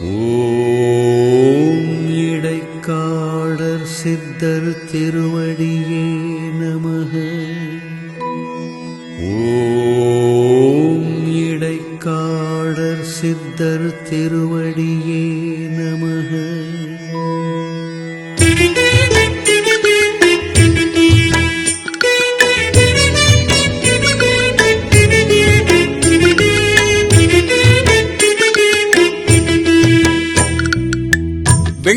ஓம் இடைக்காடர் சித்தர் திருவடியே நமக. ஓம் இடைக்காடர் சித்தர் திருவடியே நமக.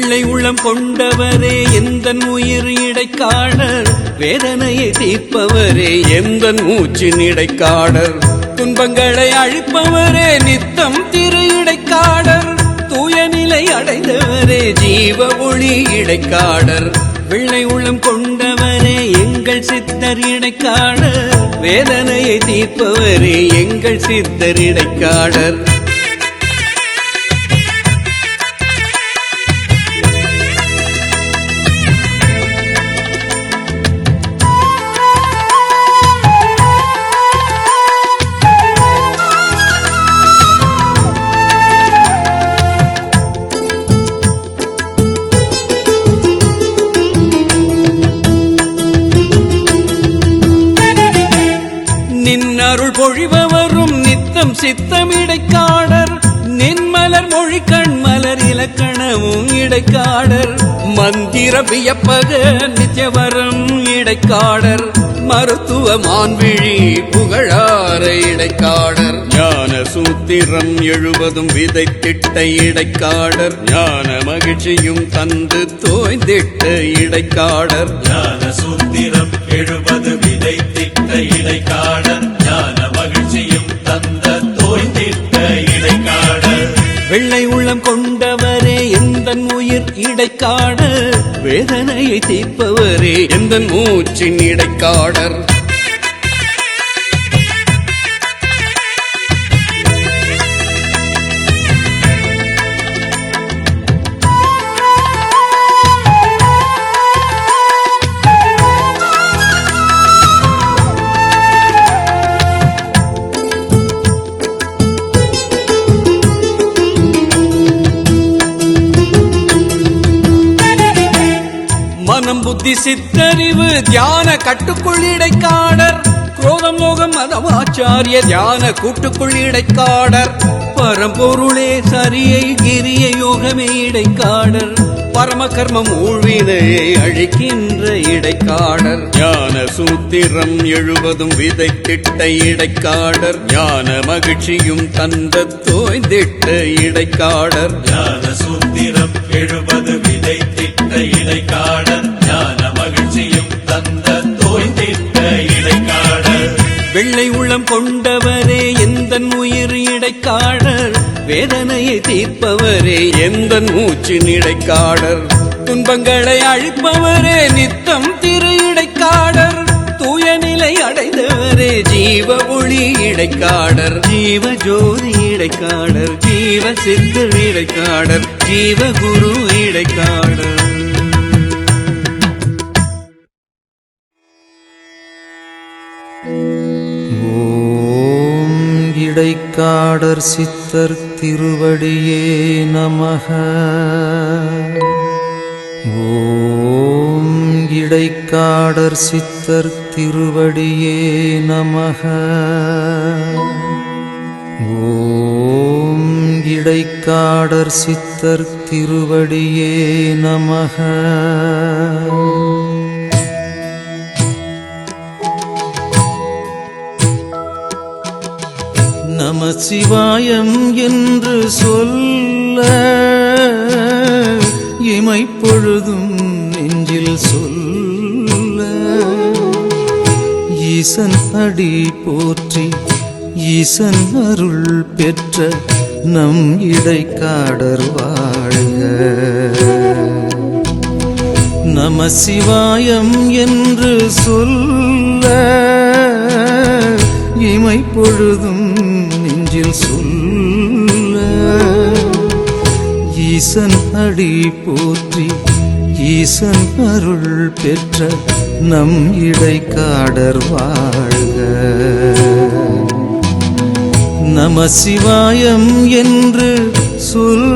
பிள்ளை உள்ளம் கொண்டவரே எந்த உயிர் இடைக்காடர்? வேதனையை தீர்ப்பவரே எந்த மூச்சின் இடைக்காடர்? துன்பங்களை அழிப்பவரே நித்தம் திரு இடைக்காடர். தூய நிலை அடைந்தவரே ஜீவ ஒளி இடைக்காடர். பிள்ளை உள்ளம் கொண்டவரே எங்கள் சித்தர் இடைக்காடர். வேதனையை தீர்ப்பவரே எங்கள் சித்தர் இடைக்காடர். பொழிபவரும் நித்தம் சித்தம் இடைக்காடர் நின்மலர் மொழி கண்மலர் இலக்கணமும் இடைக்காடர் மந்திர வியப்பக நித்யவரம் இடைக்காடர் மருத்துவ மான்விழி புகழார இடைக்காடர் ஞான சூத்திரம் எழுபதும் விதைத்திட்ட இடைக்காடர் ஞான மகிழ்ச்சியும் தந்து தோய்ந்திட்ட இடைக்காடர் ஞான சூத்திரம் எழுபது விதை திட்ட இடைக்காடர் வெள்ளை உள்ளம் கொண்டவரே எந்த உயிர் இடைக்காடர் வேதனையை தீர்ப்பவரே எந்த மூச்சின் இடைக்காடர் மனம் புத்தி சித்தறிவு தியான கட்டுக்குள் இடைக்காடர் குரோதம் லோகம் மதமாச்சாரிய தியான கூட்டுக்குள் இடைக்காடர் பரம்பொருளே சரியை கிரிய யோகமே இடைக்காடர். பரம கர்மம் ஊழ்வினையை அழிக்கின்ற இடைக்காடர். ஞான சூத்திரம் எழுபதும் விதைத்திட்ட இடைக்காடர். ஞான மகிழ்ச்சியும் தந்த தோய்ந்திட்ட இடைக்காடர். ஞான சூத்திரம் எழுபது விதை திட்ட இடைக்காடர். உள்ளம் கொண்டவரே எந்த உயிர் இடைக்காடர்? வேதனையை தீர்ப்பவரே எந்த மூச்சு இடைக்காடர்? துன்பங்களை அழிப்பவரே நித்தம் திரு இடைக்காடர். தூய நிலை அடைந்தவரே ஜீவ ஒளி இடைக்காடர். ஜீவ ஜோதி இடைக்காடர் ஜீவ சித்தர் இடைக்காடர் ஜீவ குரு இடைக்காடர். thank you ஓம் இடைக்காடர் சித்தர் திருவடியே நமக. ஓம் இடைக்காடர் சித்தர் திருவடியே நமக. ஓம் இடைக்காடர் சித்தர் திருவடியே நமக. நம சிவாயம் என்று சொல்ல இமைப்பொழுதும் நெஞ்சில் சொல்ல. ஈசன் அடி போற்றி ஈசன் அருள் பெற்ற நம் இடைக்காடர் வாழ்க. நம சிவாயம் என்று சொல்ல இமைப்பொழுதும் நெஞ்சில் சொல்ல ஈசன் அடி போற்றி ஈசன் அருள் பெற்ற நம் இடைக்காடர் வாழ்க. நம சிவாயம் என்று சொல்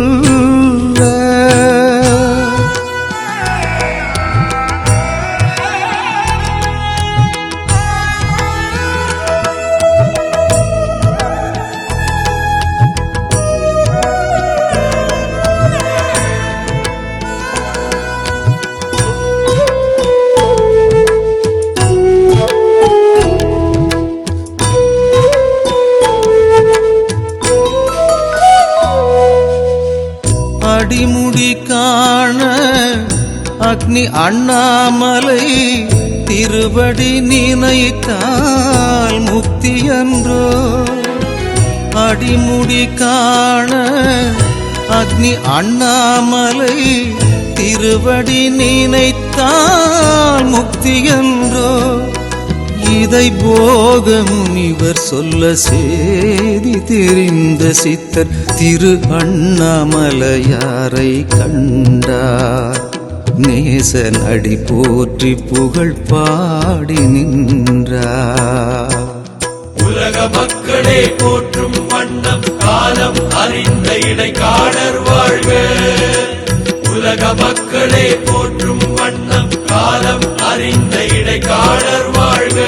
அக்னி அண்ணாமலை திருவடி நினைத்தால் முக்தி என்றோ? அடிமுடி காண அக்னி அண்ணாமலை திருவடி நினைத்தால் முக்தி என்றோ? இதை போக முனிவர் சொல்ல செய்தி தெரிந்த சித்தர் திரு அண்ணாமலையாரை கண்டார்? நேச நடி போற்றி புகழ் பாடி நின்றார். உலக மக்களே போற்றும் வண்ணம் காலம் அறிந்த இடைக்காடர் வாழ்வு. உலக மக்களே போற்றும் வண்ணம் காலம் அறிந்த இடைக்காடர் வாழ்வு.